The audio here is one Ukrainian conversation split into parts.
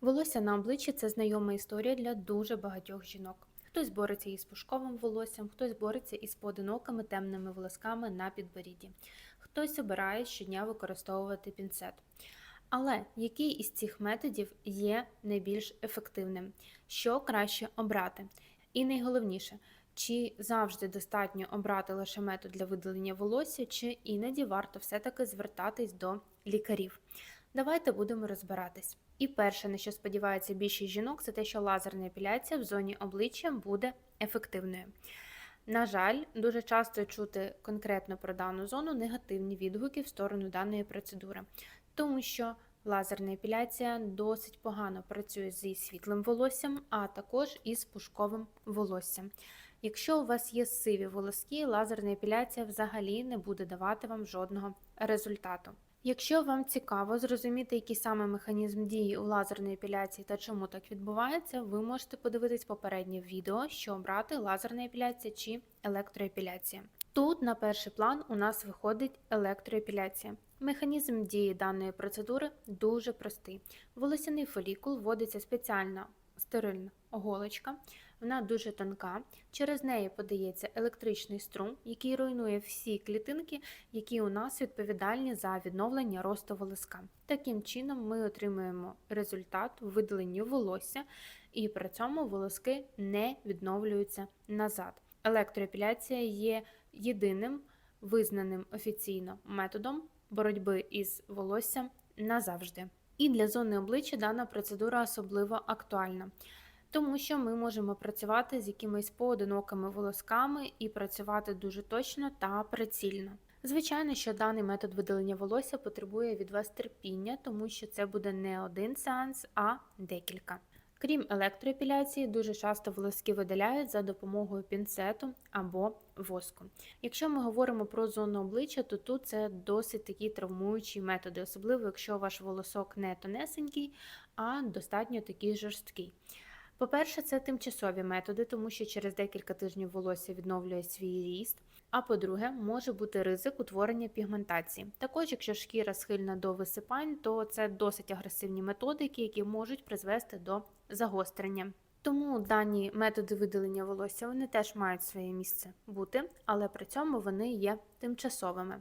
Волосся на обличчі це знайома історія для дуже багатьох жінок. Хтось бореться із пушковим волоссям, хтось бореться із поодинокими темними волосками на підборідді, хтось обирає щодня використовувати пінцет. Але який із цих методів є найбільш ефективним? Що краще обрати? І найголовніше, чи завжди достатньо обрати лише метод для видалення волосся, чи іноді варто все-таки звертатись до лікарів? Давайте будемо розбиратись. І перше, на що сподівається більшість жінок, це те, що лазерна епіляція в зоні обличчя буде ефективною. На жаль, дуже часто чути конкретно про дану зону негативні відгуки в сторону даної процедури, тому що лазерна епіляція досить погано працює зі світлим волоссям, а також із пушковим волоссям. Якщо у вас є сиві волоски, лазерна епіляція взагалі не буде давати вам жодного результату. Якщо вам цікаво зрозуміти, який саме механізм дії у лазерної епіляції та чому так відбувається, ви можете подивитись попереднє відео, що обрати лазерна епіляція чи електроепіляція. Тут на перший план у нас виходить електроепіляція. Механізм дії даної процедури дуже простий. Волосяний фолікул вводиться спеціальна стерильна оголочка, вона дуже тонка. Через неї подається електричний струм, який руйнує всі клітинки, які у нас відповідальні за відновлення росту волоска. Таким чином, ми отримуємо результат у видаленні волосся, і при цьому волоски не відновлюються назад. Електроепіляція є єдиним визнаним офіційно методом боротьби із волоссям назавжди. І для зони обличчя дана процедура особливо актуальна, тому що ми можемо працювати з якимись поодинокими волосками і працювати дуже точно та прицільно. Звичайно, що даний метод видалення волосся потребує від вас терпіння, тому що це буде не один сеанс, а декілька. Крім електроепіляції, дуже часто волоски видаляють за допомогою пінцету або воску. Якщо ми говоримо про зону обличчя, то тут це досить такі травмуючі методи, особливо якщо ваш волосок не тонесенький, а достатньо такий жорсткий. По-перше, це тимчасові методи, тому що через декілька тижнів волосся відновлює свій ріст. А по-друге, може бути ризик утворення пігментації. Також, якщо шкіра схильна до висипань, то це досить агресивні методики, які можуть призвести до загострення. Тому дані методи видалення волосся вони теж мають своє місце бути, але при цьому вони є тимчасовими.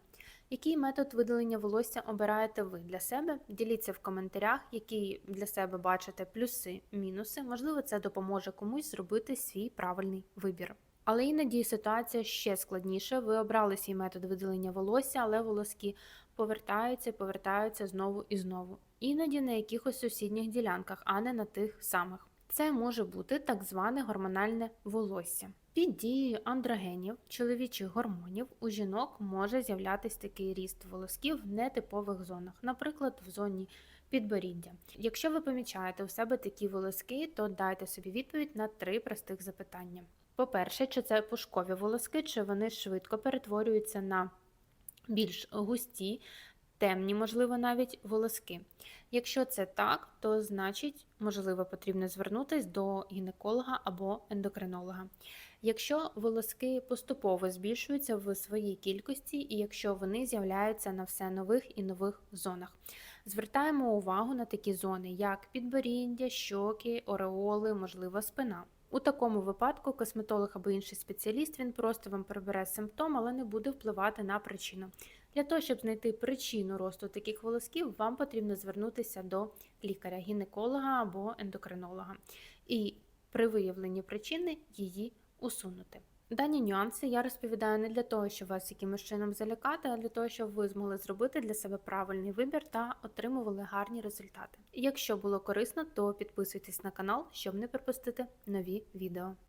Який метод видалення волосся обираєте ви для себе? Діліться в коментарях, які для себе бачите плюси, мінуси. Можливо, це допоможе комусь зробити свій правильний вибір. Але іноді ситуація ще складніша. Ви обрали свій метод видалення волосся, але волоски повертаються, повертаються знову і знову. Іноді на якихось сусідніх ділянках, а не на тих самих. Це може бути так зване гормональне волосся. Під дією андрогенів, чоловічих гормонів, у жінок може з'являтися такий ріст волосків в нетипових зонах, наприклад, в зоні підборіддя. Якщо ви помічаєте у себе такі волоски, то дайте собі відповідь на три простих запитання. По-перше, чи це пушкові волоски, чи вони швидко перетворюються на більш густі, темні, можливо, навіть волоски. Якщо це так, то значить, можливо, потрібно звернутися до гінеколога або ендокринолога. Якщо волоски поступово збільшуються в своїй кількості, і якщо вони з'являються на все нових і нових зонах, звертаємо увагу на такі зони, як підборіддя, щоки, ореоли, можливо, спина. У такому випадку косметолог або інший спеціаліст він просто вам прибере симптом, але не буде впливати на причину. Для того, щоб знайти причину росту таких волосків, вам потрібно звернутися до лікаря-гінеколога або ендокринолога. І при виявленні причини її усунути. Дані нюанси я розповідаю не для того, щоб вас якимось чином залякати, а для того, щоб ви змогли зробити для себе правильний вибір та отримували гарні результати. Якщо було корисно, то підписуйтесь на канал, щоб не пропустити нові відео.